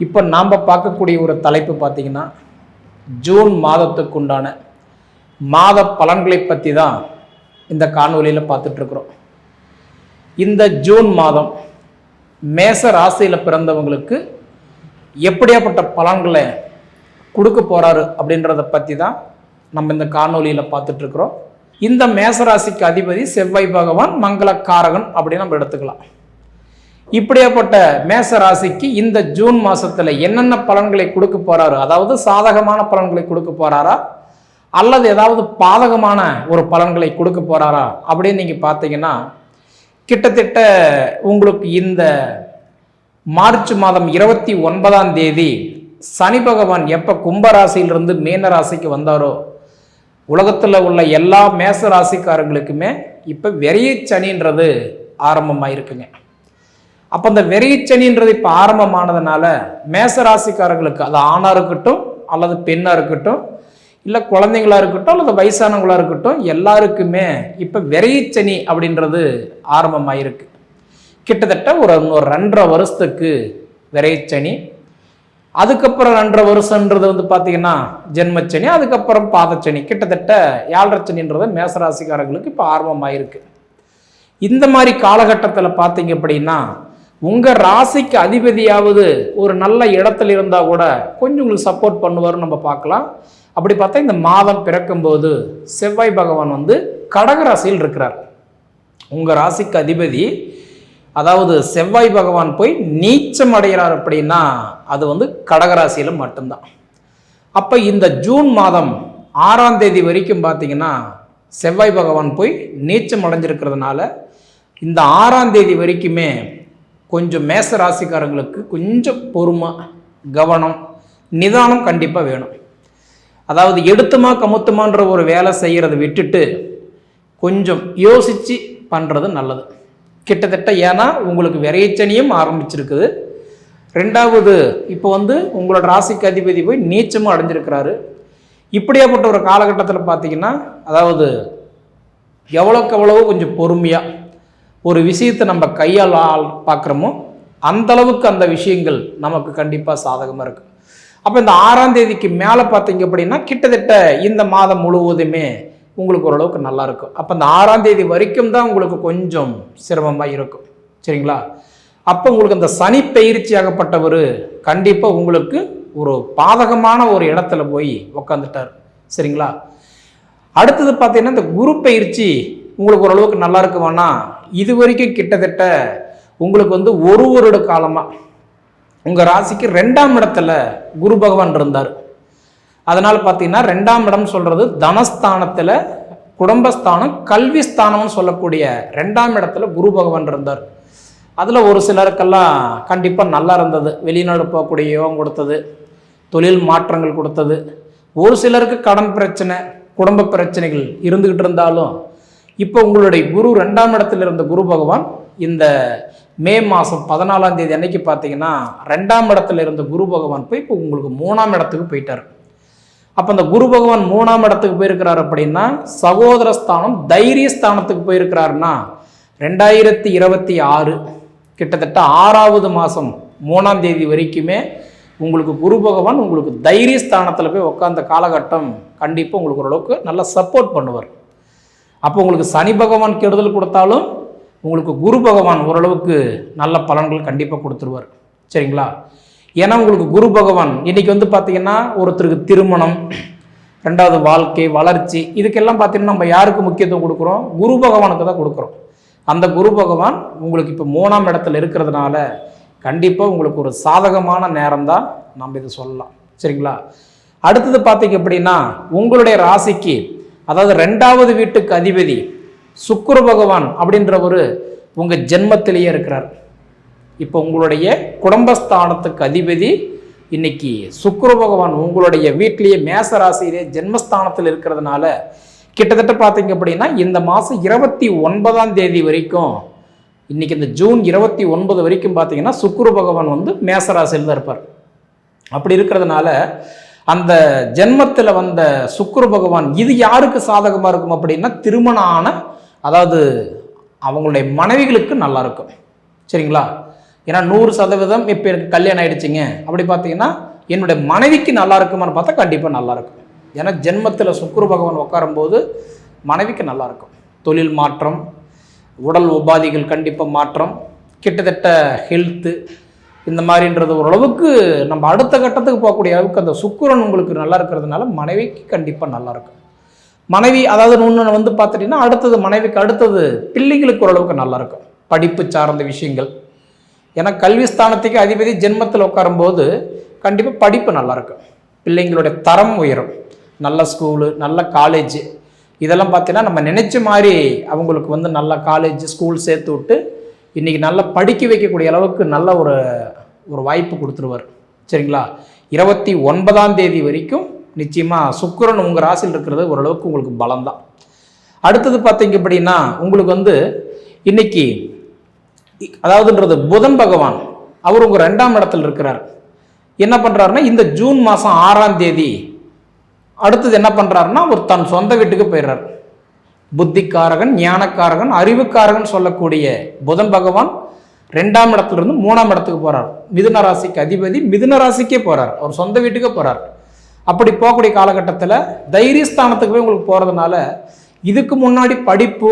இப்போ நாம் பார்க்கக்கூடிய ஒரு தலைப்பு பார்த்தீங்கன்னா ஜூன் மாதத்துக்கு உண்டான மாத பலன்களை பற்றி தான் இந்த காணொலியில் பார்த்துட்ருக்குறோம் இந்த ஜூன் மாதம் மேச ராசியில் பிறந்தவங்களுக்கு எப்படியாப்பட்ட பலன்களை கொடுக்க போகிறாரு அப்படின்றத பற்றி தான் நம்ம இந்த காணொலியில் பார்த்துட்ருக்குறோம் இந்த மேசராசிக்கு அதிபதி செவ்வாய் பகவான் மங்களக்காரகன் அப்படின்னு நம்ம எடுத்துக்கலாம். இப்படியாப்பட்ட மேச ராசிக்கு இந்த ஜூன் மாசத்துல என்னென்ன பலன்களை கொடுக்க போறாரு? அதாவது சாதகமான பலன்களை கொடுக்க போறாரா? அல்லது ஏதாவது பாதகமான ஒரு பலன்களை கொடுக்க போறாரா? அப்படின்னு நீங்க பார்த்தீங்கன்னா கிட்டத்தட்ட உங்களுக்கு இந்த மார்ச் மாதம் இருபத்தி ஒன்பதாம் தேதி சனி பகவான் எப்போ கும்பராசியிலிருந்து மீன ராசிக்கு வந்தாரோ உலகத்தில் உள்ள எல்லா மேச ராசிக்காரங்களுக்குமே இப்போ வெறிய சனின்றது ஆரம்பமாயிருக்குங்க. அப்போ அந்த வெறிச்சனின்றது இப்போ ஆரம்பமானதுனால மேச ராசிக்காரர்களுக்கு அது ஆணாக இருக்கட்டும் அல்லது பெண்ணாக இருக்கட்டும் இல்லை குழந்தைங்களா இருக்கட்டும் அல்லது வயசானவங்களா இருக்கட்டும் எல்லாருக்குமே இப்போ வெறிச்சனி அப்படின்றது ஆரம்பமாயிருக்கு. கிட்டத்தட்ட ஒரு ஒரு ரெண்டரை வருஷத்துக்கு விரைச்சனி அதுக்கப்புறம் ரெண்டரை வருஷன்றது வந்து பார்த்தீங்கன்னா ஜென்மச்சனி அதுக்கப்புறம் பாதச்சனி கிட்டத்தட்ட ஏழரைச்சனின்றது மேசராசிக்காரர்களுக்கு இப்போ ஆர்வமாயிருக்கு இந்த மாதிரி காலகட்டத்தில் பார்த்தீங்க அப்படின்னா உங்கள் ராசிக்கு அதிபதியாவது ஒரு நல்ல இடத்துல இருந்தால் கூட கொஞ்சம் உங்களுக்கு சப்போர்ட் பண்ணுவார்னு நம்ம பார்க்கலாம். அப்படி பார்த்தா இந்த மாதம் பிறக்கும்போது செவ்வாய் பகவான் வந்து கடக ராசியில் இருக்கிறார். உங்கள் ராசிக்கு அதிபதி அதாவது செவ்வாய் பகவான் போய் நீச்சம் அடைகிறார் அப்படின்னா அது வந்து கடகராசியில் மட்டும்தான். அப்போ இந்த ஜூன் மாதம் ஆறாம் தேதி வரைக்கும் பார்த்தீங்கன்னா செவ்வாய் பகவான் போய் நீச்சம் அடைஞ்சிருக்கிறதுனால இந்த ஆறாம் தேதி வரைக்குமே கொஞ்சம் மேச ராசிக்காரங்களுக்கு கொஞ்சம் பொறுமை கவனம் நிதானம் கண்டிப்பாக வேணும். அதாவது எடுத்துமா கமுத்துமான்ற ஒரு வேலை செய்கிறத விட்டுட்டு கொஞ்சம் யோசித்து பண்ணுறது நல்லது. கிட்டத்தட்ட ஏன்னா உங்களுக்கு விரைச்சனியும் ஆரம்பிச்சிருக்குது. ரெண்டாவது இப்போ வந்து உங்களோட ராசிக்கு அதிபதி போய் நீச்சமும் அடைஞ்சிருக்கிறாரு. இப்படியாப்பட்ட ஒரு காலகட்டத்தில் பார்த்தீங்கன்னா அதாவது எவ்வளோக்கு எவ்வளவோ கொஞ்சம் பொறுமையாக ஒரு விஷயத்தை நம்ம கையால் பார்க்குறோமோ அந்த அளவுக்கு அந்த விஷயங்கள் நமக்கு கண்டிப்பாக சாதகமாக இருக்குது அப்போ இந்த ஆறாம் தேதிக்கு மேலே பார்த்தீங்க அப்படின்னா கிட்டத்தட்ட இந்த மாதம் முழுவதுமே உங்களுக்கு ஓரளவுக்கு நல்லாயிருக்கும் அப்போ இந்த ஆறாம் தேதி வரைக்கும் தான் உங்களுக்கு கொஞ்சம் சிரமமாக இருக்கும். சரிங்களா? அப்போ உங்களுக்கு அந்த சனி பயிற்சியாகப்பட்டவர் கண்டிப்பாக உங்களுக்கு ஒரு பாதகமான ஒரு இடத்துல போய் உக்காந்துட்டார். சரிங்களா? அடுத்தது பார்த்தீங்கன்னா இந்த குரு பயிற்சி உங்களுக்கு ஓரளவுக்கு நல்லா இருக்குமானா இது வரைக்கும் கிட்டத்தட்ட உங்களுக்கு வந்து ஒரு வருட காலமாக உங்கள் ராசிக்கு ரெண்டாம் இடத்துல குரு பகவான் இருந்தார். அதனால் பார்த்தீங்கன்னா ரெண்டாம் இடம் சொல்கிறது தனஸ்தானத்தில் குடும்பஸ்தானம் கல்வி ஸ்தானம்னு சொல்லக்கூடிய ரெண்டாம் இடத்துல குரு பகவான் இருந்தார். அதில் ஒரு சிலருக்கெல்லாம் கண்டிப்பாக நல்லா இருந்தது. வெளிநாடு போகக்கூடிய யோகம் கொடுத்தது தொழில் மாற்றங்கள் கொடுத்தது. ஒரு சிலருக்கு கடன் பிரச்சனை குடும்ப பிரச்சனைகள் இருந்துக்கிட்டு இருந்தாலும் இப்போ உங்களுடைய குரு ரெண்டாம் இடத்துல இருந்த குரு பகவான் இந்த மே மாதம் பதினாலாம் தேதி அன்னைக்கு பார்த்தீங்கன்னா ரெண்டாம் இடத்துல இருந்த குரு பகவான் போய் இப்போ உங்களுக்கு மூணாம் இடத்துக்கு போயிட்டார். அப்போ அந்த குரு பகவான் மூணாம் இடத்துக்கு போயிருக்கிறார் அப்படின்னா சகோதர ஸ்தானம் தைரிய ஸ்தானத்துக்கு போயிருக்கிறாருன்னா ரெண்டாயிரத்தி இருபத்தி ஆறு கிட்டத்தட்ட ஆறாவது மாதம் மூணாம் தேதி வரைக்குமே உங்களுக்கு குரு பகவான் உங்களுக்கு தைரிய ஸ்தானத்தில் போய் உட்காந்த காலகட்டம் கண்டிப்பாக உங்களுக்கு ஓரளவுக்கு நல்லா சப்போர்ட் பண்ணுவார். அப்போ உங்களுக்கு சனி பகவான் கெடுதல் கொடுத்தாலும் உங்களுக்கு குரு பகவான் ஓரளவுக்கு நல்ல பலன்கள் கண்டிப்பாக கொடுத்துருவார். சரிங்களா? ஏன்னா உங்களுக்கு குரு பகவான் இன்றைக்கி வந்து பார்த்திங்கன்னா ஒருத்தருக்கு திருமணம் ரெண்டாவது வாழ்க்கை வளர்ச்சி இதுக்கெல்லாம் பார்த்தீங்கன்னா நம்ம யாருக்கு முக்கியத்துவம் கொடுக்குறோம்? குரு பகவானுக்கு தான் கொடுக்குறோம். அந்த குரு பகவான் உங்களுக்கு இப்போ மூணாம் இடத்துல இருக்கிறதுனால கண்டிப்பாக உங்களுக்கு ஒரு சாதகமான நேரம் தான் நம்ம இதை சொல்லலாம். சரிங்களா? அடுத்தது பார்த்தீங்க அப்படின்னா உங்களுடைய ராசிக்கு அதாவது ரெண்டாவது வீட்டுக்கு அதிபதி சுக்குரு பகவான் அப்படின்றவர் உங்கள் ஜென்மத்திலேயே இருக்கிறார். இப்போ உங்களுடைய குடும்பஸ்தானத்துக்கு அதிபதி இன்னைக்கு சுக்குரு பகவான் உங்களுடைய வீட்டிலேயே மேச ராசியிலே ஜென்மஸ்தானத்தில் இருக்கிறதுனால கிட்டத்தட்ட பார்த்தீங்க அப்படின்னா இந்த மாதம் இருபத்தி ஒன்பதாம் தேதி வரைக்கும் இன்னைக்கு இந்த ஜூன் இருபத்தி ஒன்பது வரைக்கும் பார்த்தீங்கன்னா சுக்குரு பகவான் வந்து மேசராசியில் தான் இருப்பார். அப்படி இருக்கிறதுனால அந்த ஜென்மத்தில் வந்த சுக்ரு பகவான் இது யாருக்கு சாதகமாக இருக்கும் அப்படின்னா திருமணம் ஆன அதாவது அவங்களுடைய மனைவிகளுக்கு நல்லா இருக்கும். சரிங்களா? ஏன்னா நூறு சதவீதம் இப்போ எனக்கு கல்யாணம் ஆயிடுச்சிங்க. அப்படி பார்த்தீங்கன்னா என்னுடைய மனைவிக்கு நல்லா இருக்குமான்னு பார்த்தா கண்டிப்பாக நல்லா இருக்கும். ஏன்னா ஜென்மத்தில் சுக்குரு பகவான் உட்காரும்போது மனைவிக்கு நல்லா இருக்கும். தொழில் மாற்றம் உடல் உபாதிகள் கண்டிப்பாக மாற்றம் கிட்டத்தட்ட ஹெல்த்து இந்த மாதிரின்றது ஓரளவுக்கு நம்ம அடுத்த கட்டத்துக்கு போகக்கூடிய அளவுக்கு அந்த சுக்குரன் உங்களுக்கு நல்லா இருக்கிறதுனால மனைவிக்கு கண்டிப்பாக நல்லா இருக்கும். மனைவி அதாவது ஒன்று வந்து பார்த்துட்டிங்கன்னா அடுத்தது மனைவிக்கு அடுத்தது பிள்ளைங்களுக்கு ஓரளவுக்கு நல்லா இருக்கும். படிப்பு சார்ந்த விஷயங்கள். ஏன்னா கல்வி ஸ்தானத்துக்கு அதிபதி ஜென்மத்தில் உட்காரும்போது கண்டிப்பாக படிப்பு நல்லா இருக்கும். பிள்ளைங்களுடைய தரம் உயரும். நல்ல ஸ்கூலு நல்ல காலேஜ் இதெல்லாம் பார்த்தீங்கன்னா நம்ம நினைச்ச மாதிரி அவங்களுக்கு வந்து நல்ல காலேஜ் ஸ்கூல் சேர்த்து விட்டு இன்றைக்கி நல்லா படிக்க வைக்கக்கூடிய அளவுக்கு நல்ல ஒரு ஒரு வாய்ப்பு கொடுத்துருவார். சரிங்களா? இருபத்தி ஒன்பதாம் தேதி வரைக்கும் நிச்சயமாக சுக்கரன் உங்கள் ராசியில் இருக்கிறது ஓரளவுக்கு உங்களுக்கு பலம்தான். அடுத்தது பார்த்தீங்க அப்படின்னா உங்களுக்கு வந்து இன்னைக்கு அதாவதுன்றது புதன் பகவான் அவர் உங்கள் ரெண்டாம் இடத்துல இருக்கிறார். என்ன பண்ணுறாருன்னா இந்த ஜூன் மாதம் ஆறாம் தேதி அடுத்தது என்ன பண்ணுறாருன்னா அவர் தன் சொந்த வீட்டுக்கு போயிடுறார். புத்திக்காரகன் ஞானக்காரகன் அறிவுக்காரகன் சொல்லக்கூடிய புதன் பகவான் ரெண்டாம் இடத்துலேருந்து மூணாம் இடத்துக்கு போகிறார் மிதுன ராசிக்கு அதிபதி மிதுன ராசிக்கே போகிறார் அவர் சொந்த வீட்டுக்கே போகிறார் அப்படி போகக்கூடிய காலகட்டத்தில் தைரியஸ்தானத்துக்கு போய் உங்களுக்கு போகிறதுனால இதுக்கு முன்னாடி படிப்பு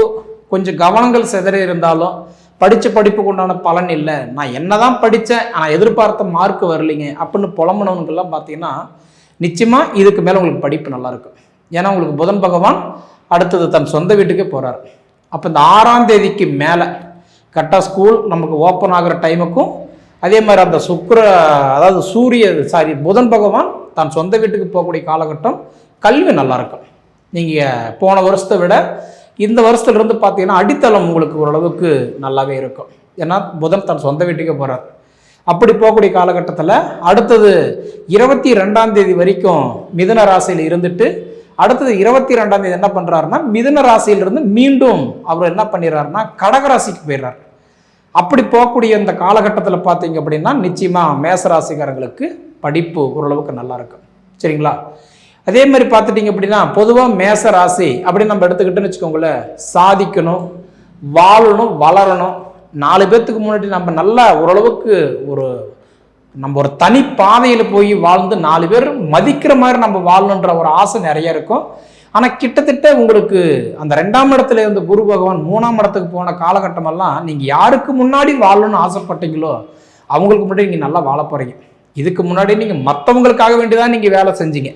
கொஞ்சம் கவனங்கள் சிதறி இருந்தாலும் படித்த படிப்புக்கு உண்டான பலன் இல்லை. நான் என்ன தான் படித்தேன் ஆனால் எதிர்பார்த்த மார்க் வரலைங்க அப்படின்னு புலம்புனவனுக்கெல்லாம் பார்த்தீங்கன்னா நிச்சயமாக இதுக்கு மேலே உங்களுக்கு படிப்பு நல்லாயிருக்கும் ஏன்னா உங்களுக்கு புதன் பகவான் அடுத்தது தன் சொந்த வீட்டுக்கே போகிறார் அப்போ இந்த ஆறாம் தேதிக்கு மேலே கரெக்டாக ஸ்கூல் நமக்கு ஓப்பன் ஆகிற டைமுக்கும் அதே மாதிரி அந்த சுக்கர அதாவது சூரிய சாரி புதன் பகவான் தான் சொந்த வீட்டுக்கு போகக்கூடிய காலகட்டம் கல்வி நல்லா இருக்கும். நீங்கள் போன வருஷத்தை விட இந்த வருஷத்துலேருந்து பார்த்தீங்கன்னா அடித்தளம் உங்களுக்கு ஓரளவுக்கு நல்லாவே இருக்கும். ஏன்னா புதன் தன் சொந்த வீட்டுக்கே போகிறார் அப்படி போகக்கூடிய காலகட்டத்தில் அடுத்தது இருபத்தி ரெண்டாம் தேதி வரைக்கும் மிதன ராசியில் இருந்துட்டு அடுத்தது இருபத்தி ரெண்டாம் தேதி என்ன பண்ணுறாருன்னா மிதன ராசியிலிருந்து மீண்டும் அவர் என்ன பண்ணிடுறாருன்னா கடகராசிக்கு போயிடுறார். அப்படி போகக்கூடிய இந்த காலகட்டத்தில் பார்த்தீங்க அப்படின்னா நிச்சயமாக மேசராசிக்காரங்களுக்கு படிப்பு ஓரளவுக்கு நல்லா இருக்கும் சரிங்களா? அதே மாதிரி பார்த்துட்டிங்க அப்படின்னா பொதுவாக மேச ராசி அப்படின்னு நம்ம எடுத்துக்கிட்டோன்னு வச்சுக்கோங்களேன் சாதிக்கணும் வாழணும் வளரணும். நாலு பேர்த்துக்கு முன்னாடி நம்ம நல்லா ஓரளவுக்கு ஒரு நம்ம ஒரு தனி பாதையில் போய் வாழ்ந்து நாலு பேர் மதிக்கிற மாதிரி நம்ம வாழணுன்ற ஒரு ஆசை நிறைய இருக்கும். ஆனால் கிட்டத்தட்ட உங்களுக்கு அந்த ரெண்டாம் இடத்துல இருந்த குரு பகவான் மூணாம் இடத்துக்கு போன காலகட்டமெல்லாம் நீங்கள் யாருக்கு முன்னாடி வாழணும்னு ஆசைப்பட்டீங்களோ அவங்களுக்கு முன்னாடி நீங்கள் நல்லா வாழ போகிறீங்க இதுக்கு முன்னாடி நீங்கள் மற்றவங்களுக்காக வேண்டி தான் நீங்கள் வேலை செஞ்சீங்க.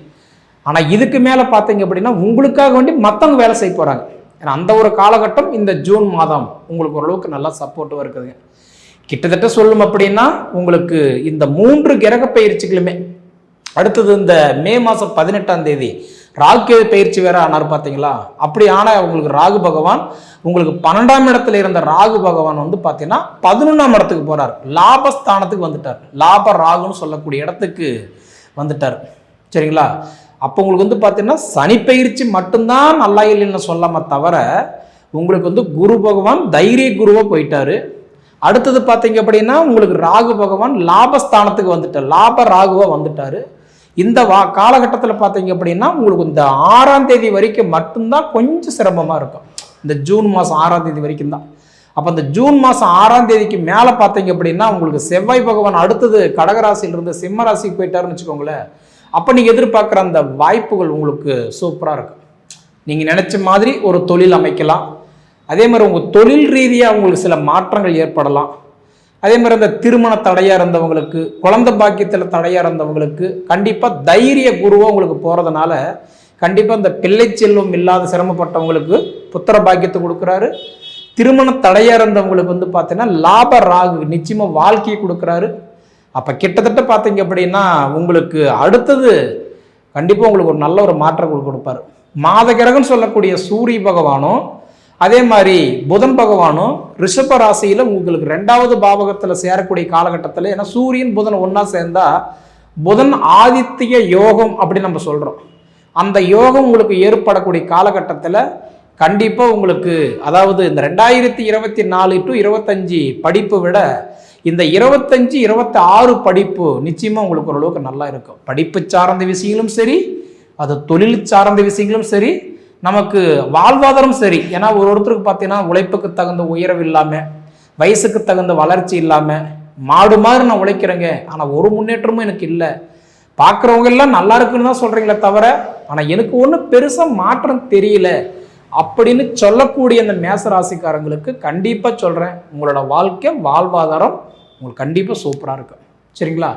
ஆனால் இதுக்கு மேலே பார்த்தீங்க அப்படின்னா உங்களுக்காக வேண்டி மற்றவங்க வேலை செய்ய போகிறாங்க ஏன்னா அந்த ஒரு காலகட்டம் இந்த ஜூன் மாதம் உங்களுக்கு ஓரளவுக்கு நல்லா சப்போர்ட்டிவாக இருக்குதுங்க. கிட்டத்தட்ட சொல்லும் அப்படின்னா உங்களுக்கு இந்த மூன்று கிரக பயிற்சிகளுமே அடுத்தது இந்த மே மாதம் பதினெட்டாம் தேதி ராகு பயிற்சி வேற ஆனார் பார்த்தீங்களா? அப்படி ஆனால் உங்களுக்கு ராகு பகவான் உங்களுக்கு பன்னெண்டாம் இடத்துல இருந்த ராகு பகவான் வந்து பார்த்தீங்கன்னா பதினொன்றாம் இடத்துக்கு போறார். லாபஸ்தானத்துக்கு வந்துட்டார். லாப ராகுன்னு சொல்லக்கூடிய இடத்துக்கு வந்துட்டார். சரிங்களா? அப்போ உங்களுக்கு வந்து பார்த்தீங்கன்னா சனி பயிற்சி மட்டும்தான் நல்லா இல்லைன்னு சொல்லாம தவிர உங்களுக்கு வந்து குரு பகவான் தைரிய குருவாக போயிட்டாரு. அடுத்தது பார்த்தீங்க அப்படின்னா உங்களுக்கு ராகு பகவான் லாபஸ்தானத்துக்கு வந்துட்டார். லாப ராகுவாக வந்துட்டார். இந்த வா காலகட்டத்தில் பார்த்தீங்க அப்படின்னா உங்களுக்கு இந்த ஆறாம் தேதி வரைக்கும் மட்டும்தான் கொஞ்சம் சிரமமாக இருக்கும். இந்த ஜூன் மாதம் ஆறாம் தேதி வரைக்கும் தான். அப்போ இந்த ஜூன் மாதம் ஆறாம் தேதிக்கு மேலே பார்த்தீங்க அப்படின்னா உங்களுக்கு செவ்வாய் பகவான் அடுத்தது கடகராசியிலிருந்து சிம்ம ராசிக்கு போயிட்டாருன்னு வச்சுக்கோங்களேன். அப்போ நீங்கள் எதிர்பார்க்குற அந்த வாய்ப்புகள் உங்களுக்கு சூப்பராக இருக்கும். நீங்கள் நினச்ச மாதிரி ஒரு தொழில் அமைக்கலாம். அதே மாதிரி உங்கள் தொழில் ரீதியாக உங்களுக்கு சில மாற்றங்கள் ஏற்படலாம். அதே மாதிரி அந்த திருமண தடையாக இருந்தவங்களுக்கு குழந்தை பாக்கியத்தில் தடையாக இருந்தவங்களுக்கு கண்டிப்பாக தைரிய குருவாக உங்களுக்கு போகிறதுனால கண்டிப்பாக இந்த பிள்ளை செல்வம் இல்லாத சிரமப்பட்டவங்களுக்கு புத்திர பாக்கியத்தை கொடுக்குறாரு. திருமண தடையாக இருந்தவங்களுக்கு வந்து பார்த்தீங்கன்னா லாப ராகு நிச்சயமாக வாழ்க்கையை கொடுக்குறாரு. அப்போ கிட்டத்தட்ட பார்த்தீங்க அப்படின்னா உங்களுக்கு அடுத்தது கண்டிப்பாக உங்களுக்கு ஒரு நல்ல ஒரு மாற்றம் கொடுப்பாரு. மாத கிரகம்னு சொல்லக்கூடிய சூரிய பகவானும் அதே மாதிரி புதன் பகவானும் ரிஷப ராசியில் உங்களுக்கு ரெண்டாவது பாவகத்தில் சேரக்கூடிய காலகட்டத்தில் ஏன்னா சூரியன் புதன் ஒன்றா சேர்ந்தா புதன் ஆதித்ய யோகம் அப்படின்னு நம்ம சொல்கிறோம் அந்த யோகம் உங்களுக்கு ஏற்படக்கூடிய காலகட்டத்தில் கண்டிப்பாக உங்களுக்கு அதாவது இந்த ரெண்டாயிரத்தி இருபத்தி நாலு டு இருபத்தஞ்சி படிப்பு விட இந்த இருபத்தஞ்சு இருபத்தி ஆறு படிப்பு நிச்சயமாக உங்களுக்கு ஓரளவுக்கு நல்லா இருக்கும். படிப்பு சார்ந்த விஷயங்களும் சரி அது தொழில் சார்ந்த விஷயங்களும் சரி நமக்கு வாழ்வாதாரம் சரி. ஏன்னா ஒரு ஒருத்தருக்கு பார்த்தீங்கன்னா உழைப்புக்கு தகுந்த உயர்வு இல்லாமல் வயசுக்கு தகுந்த வளர்ச்சி இல்லாமல் மாடு மாதிரி நான் உழைக்கிறேங்க. ஆனால் ஒரு முன்னேற்றமும் எனக்கு இல்லை. பார்க்குறவங்க எல்லாம் நல்லா இருக்குன்னு தான் சொல்கிறீங்களே தவிர ஆனால் எனக்கு ஒன்றும் பெருசாக மாற்றம் தெரியல. அப்படின்னு சொல்லக்கூடிய அந்த மேச ராசிக்காரங்களுக்கு கண்டிப்பாக சொல்கிறேன் உங்களோட வாழ்க்கை வாழ்வாதாரம் உங்களுக்கு கண்டிப்பாக சூப்பராக இருக்கும். சரிங்களா?